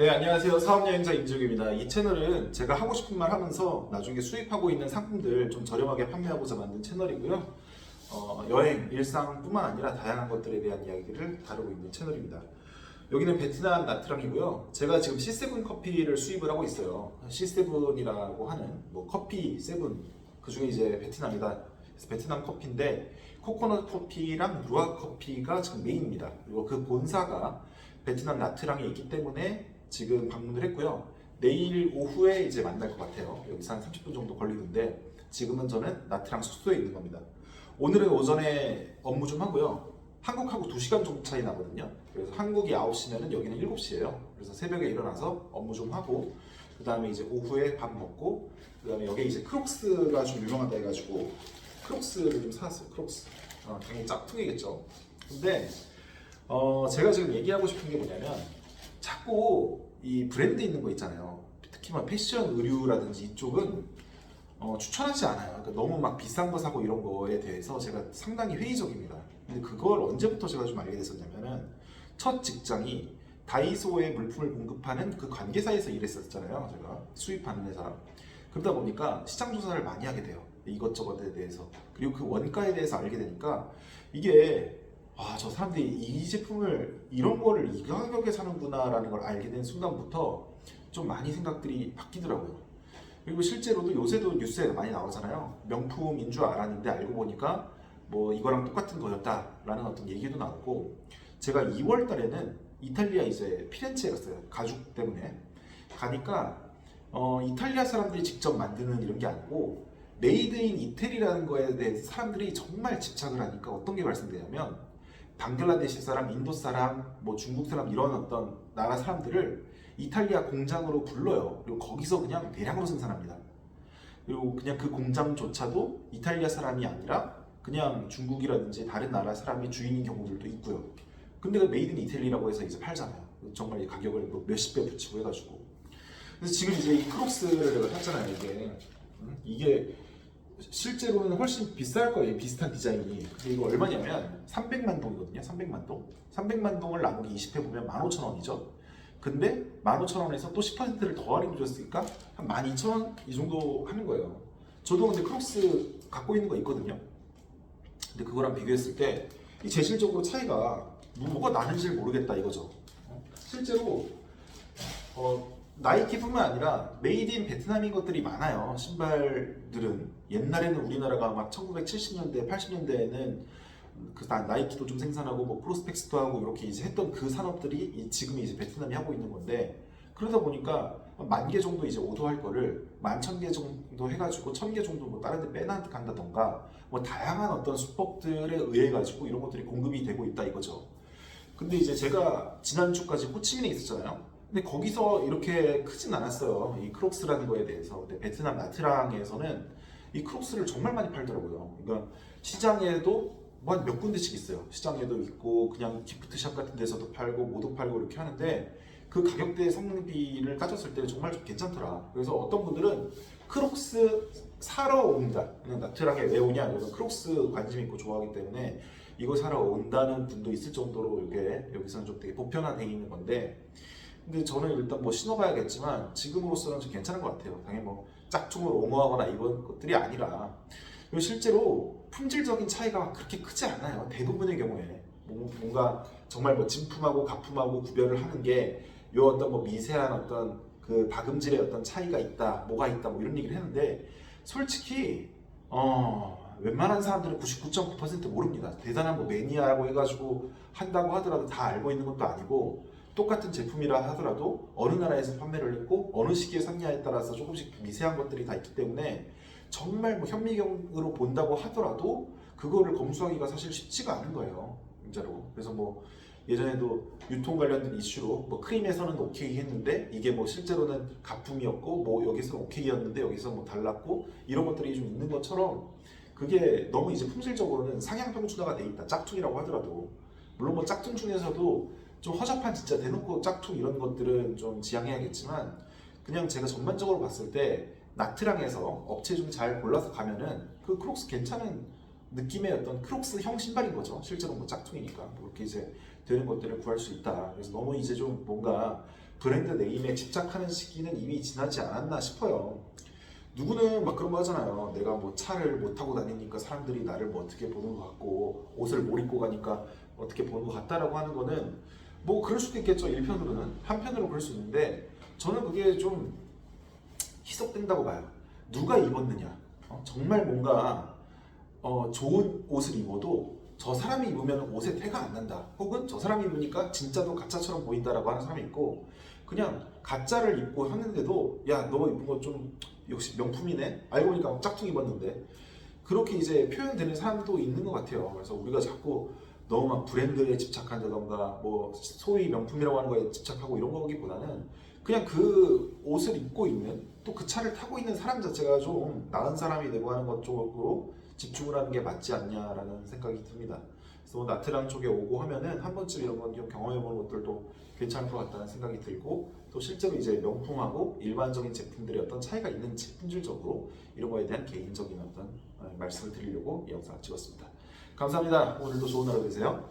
네, 안녕하세요. 사업여행자 임지욱입니다. 이 채널은 제가 하고 싶은 말 하면서 나중에 수입하고 있는 상품들 좀 저렴하게 판매하고자 만든 채널이고요. 어, 여행, 일상뿐만 아니라 다양한 것들에 대한 이야기를 다루고 있는 채널입니다. 여기는 베트남 나트랑이고요. 제가 지금 C7 커피를 수입을 하고 있어요. C7이라고 하는 뭐 커피 세븐 그 중에 이제 베트남이다. 베트남 커피인데 코코넛 커피랑 루아 커피가 지금 메인입니다. 그리고 그 본사가 베트남 나트랑에 있기 때문에 지금 방문을 했고요. 내일 오후에 이제 만날 것 같아요. 여기서 한 30분 정도 걸리는데 지금은 저는 나트랑 숙소에 있는 겁니다. 오늘은 오전에 업무 좀 하고요. 한국하고 2시간 정도 차이 나거든요. 그래서 한국이 9시면은 여기는 7시예요. 그래서 새벽에 일어나서 업무 좀 하고 그 다음에 이제 오후에 밥 먹고 그 다음에 여기 이제 크록스가 좀 유명하다 해가지고 크록스를 좀 사왔어요. 크록스. 어, 당연히 짝퉁이겠죠. 근데 어, 제가 지금 얘기하고 싶은 게 뭐냐면 자꾸 이 브랜드 있는 거 있잖아요. 특히 막 패션 의류라든지 이쪽은 어, 추천하지 않아요. 그러니까 너무 막 비싼 거 사고 이런 거에 대해서 제가 상당히 회의적입니다. 근데 그걸 언제부터 제가 좀 알게 됐었냐면은 첫 직장이 다이소에 물품을 공급하는 그 관계사에서 일했었잖아요. 제가 수입하는 회사. 그러다 보니까 시장 조사를 많이 하게 돼요. 이것저것에 대해서. 그리고 그 원가에 대해서 알게 되니까 이게 아, 저 사람들이 이 제품을 이런 거를 이 가격에 사는구나라는 걸 알게 된 순간부터 좀 많이 생각들이 바뀌더라고요. 그리고 실제로도 요새도 뉴스에 많이 나오잖아요. 명품인 줄 알았는데 알고 보니까 뭐 이거랑 똑같은 거였다라는 어떤 얘기도 나오고 제가 2월 달에는 이탈리아 이제 피렌체에 갔어요. 가죽 때문에. 가니까 어, 이탈리아 사람들이 직접 만드는 이런 게 아니고 메이드 인 이태리라는 거에 대해서 사람들이 정말 집착을 하니까 어떤 게 발생되냐면 방글라데시 사람, 인도 사람, 뭐 중국 사람 이런 어떤 나라 사람들을 이탈리아 공장으로 불러요. 그리고 거기서 그냥 대량으로 생산합니다. 그리고 그냥 그 공장조차도 이탈리아 사람이 아니라 그냥 중국이라든지 다른 나라 사람이 주인인 경우들도 있고요. 근데 그 메이드 인 이태리라고 해서 이제 팔잖아요. 정말 이 가격을 뭐 몇십 배 붙이고 해가지고. 그래서 지금 이제 이 크록스를 샀잖아요. 이게 음? 이게 실제로는 훨씬 비쌀 거예요. 비슷한 디자인이. 근데 이거 얼마냐면 300만 동이거든요. 300만 동. 300만 동을 나누기 20회 보면 15,000원이죠. 근데 15,000원에서 또 10%를 더 할인 줬으니까 한 12,000원 이 정도 하는 거예요. 저도 근데 크록스 갖고 있는 거 있거든요. 근데 그거랑 비교했을 때 이 재질적으로 차이가 뭐가 나는지 모르겠다 이거죠. 어? 실제로 어, 나이키뿐만 아니라 메이드 인 베트남인 것들이 많아요. 신발들은 옛날에는 우리나라가 막 1970년대, 80년대에는 그 나- 나이키도 좀 생산하고 뭐 프로스펙스도 하고 이렇게 이제 했던 그 산업들이 이- 지금 이제 베트남이 하고 있는 건데 그러다 보니까 만 개 정도 이제 오도할 거를 만 천 개 정도 해가지고 천 개 정도 뭐 다른 데 빼나간다던가 뭐 다양한 어떤 수법들에 의해 가지고 이런 것들이 공급이 되고 있다 이거죠. 근데 이제 제가 지난주까지 호치민에 있었잖아요. 근데 거기서 이렇게 크진 않았어요. 이 크록스라는 거에 대해서. 근데 베트남 나트랑에서는 이 크록스를 정말 많이 팔더라고요. 그러니까 시장에도 뭐한몇 군데씩 있어요. 시장에도 있고 그냥 기프트샵 같은 데서도 팔고 모도 팔고 이렇게 하는데 그 가격대 성능비를 따졌을 때 정말 좀 괜찮더라. 그래서 어떤 분들은 크록스 사러 온다. 그냥 나트랑에 왜 오냐? 그래서 크록스 관심 있고 좋아하기 때문에 이거 사러 온다는 분도 있을 정도로 이게 여기서는 좀 되게 보편화되어 있는 건데 근데 저는 일단 뭐 신어봐야겠지만 지금으로서는 좀 괜찮은 것 같아요. 당연히 뭐 짝퉁을 옹호하거나 이런 것들이 아니라 실제로 품질적인 차이가 그렇게 크지 않아요. 대부분의 경우에 뭐- 뭔가 정말 뭐 진품하고 가품하고 구별을 하는 게 요 어떤 뭐 미세한 어떤 그 박음질의 어떤 차이가 있다, 뭐가 있다, 뭐 이런 얘기를 했는데 솔직히 어 웬만한 사람들은 99.9% 모릅니다. 대단한 뭐 매니아라고 해가지고 한다고 하더라도 다 알고 있는 것도 아니고 똑같은 제품이라 하더라도 어느 나라에서 판매를 했고 어느 시기에 샀냐에 따라서 조금씩 미세한 것들이 다 있기 때문에 정말 뭐 현미경으로 본다고 하더라도 그거를 검수하기가 사실 쉽지가 않은 거예요. 진짜로. 그래서 뭐 예전에도 유통 관련된 이슈로 뭐 크림에서는 오케이 했는데 이게 뭐 실제로는 가품이었고 뭐 여기서는 오케이였는데 여기서 뭐 달랐고 이런 것들이 좀 있는 것처럼 그게 너무 이제 품질적으로는 상향 평준화가 돼 있다. 짝퉁이라고 하더라도 물론 뭐 짝퉁 중에서도 좀 허접한 진짜 대놓고 짝퉁 이런 것들은 좀 지양해야겠지만 그냥 제가 전반적으로 봤을 때 나트랑에서 업체 중잘 골라서 가면은 그 크록스 괜찮은 느낌의 어떤 크록스형 신발인 거죠. 실제로 뭐 짝퉁이니까 뭐 이렇게 이제 되는 것들을 구할 수 있다. 그래서 너무 이제 좀 뭔가 브랜드 네임에 집착하는 시기는 이미 지나지 않았나 싶어요. 누구는 막 그런 거 하잖아요. 내가 뭐 차를 못 타고 다니니까 사람들이 나를 뭐 어떻게 보는 것 같고 옷을 못 입고 가니까 어떻게 보는 것 같다라고 하는 거는 뭐 그럴 수도 있겠죠. 일편으로는 한편으로 그럴 수 있는데 저는 그게 좀 희석된다고 봐요. 누가 입었느냐. 어, 정말 뭔가 어, 좋은 옷을 입어도 저 사람이 입으면 옷에 태가 안 난다. 혹은 저 사람이 입으니까 진짜도 가짜처럼 보인다라고 하는 사람이 있고 그냥 가짜를 입고 하는데도 야 너 입은 거 좀 역시 명품이네. 알고 보니까 짝퉁 입었는데 그렇게 이제 표현되는 사람도 있는 것 같아요. 그래서 우리가 자꾸 너무 막 브랜드에 집착한다던가 뭐 소위 명품이라고 하는 거에 집착하고 이런 거기보다는 그냥 그 옷을 입고 있는 또 그 차를 타고 있는 사람 자체가 좀 나은 사람이 되고 하는 것 쪽으로 집중을 하는 게 맞지 않냐라는 생각이 듭니다. 그래서 나트랑 쪽에 오고 하면은 한 번쯤 이런 건 좀 경험해보는 것들도 괜찮을 것 같다는 생각이 들고 또 실제로 이제 명품하고 일반적인 제품들의 어떤 차이가 있는지 품질적으로 이런 거에 대한 개인적인 어떤 어, 말씀을 드리려고 이 영상을 찍었습니다. 감사합니다. 오늘도 좋은 하루 되세요.